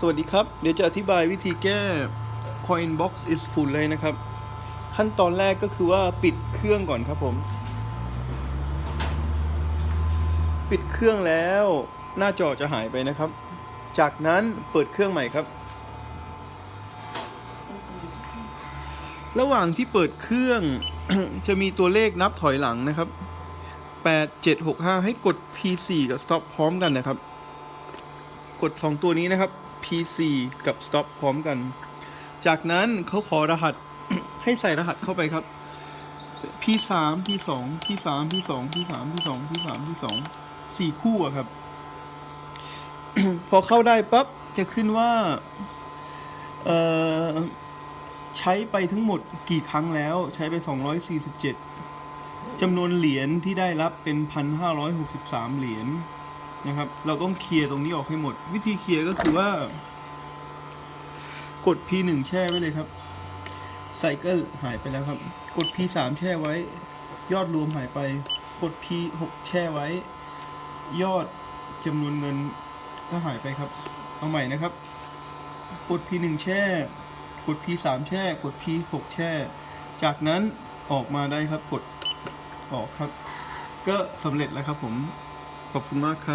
สวัสดีครับ เดี๋ยวจะอธิบายวิธีแก้ coin box is full เลยนะครับ ขั้นตอนแรกก็คือว่าปิดเครื่องก่อนครับผม ปิดเครื่องแล้วหน้าจอจะหายไปนะครับ จากนั้นเปิดเครื่องใหม่ครับ ระหว่างที่เปิดเครื่อง จะมีตัวเลขนับถอยหลังนะครับ 8 7 6 5 ให้กด P4 กับ stop พร้อมกันนะครับ กด 2 ตัวนี้นะครับ P4 กับ stop พร้อมกัน จากนั้นเขาขอรหัส ให้ใส่รหัสเข้าไปครับ P3 P2 P3 P2 P3 P2 P3 P2 สี่คู่อะครับ พอเข้าได้ปั๊บจะขึ้นว่าเอ่อใช้ไปทั้งหมดกี่ครั้งแล้ว ใช้ไป 247จำนวนเหรียญที่ได้รับเป็น 1,563 เหรียญ นะครับ เราต้องเคลียร์ตรงนี้ออกให้หมด วิธีเคลียร์ก็คือว่า กด P1 แช่ไว้เลยครับไซเคิลหายไปแล้วครับ กด P3 แช่ไว้ ยอดรวมหายไป กด P6 แช่ไว้ ยอดจำนวนเงินก็หายไปครับ เอาใหม่นะครับ กด P1 แช่ กด P3 แช่ กด P6 แช่ จากนั้นออกมาได้ครับ กดออกครับ ก็สำเร็จแล้วครับผม ข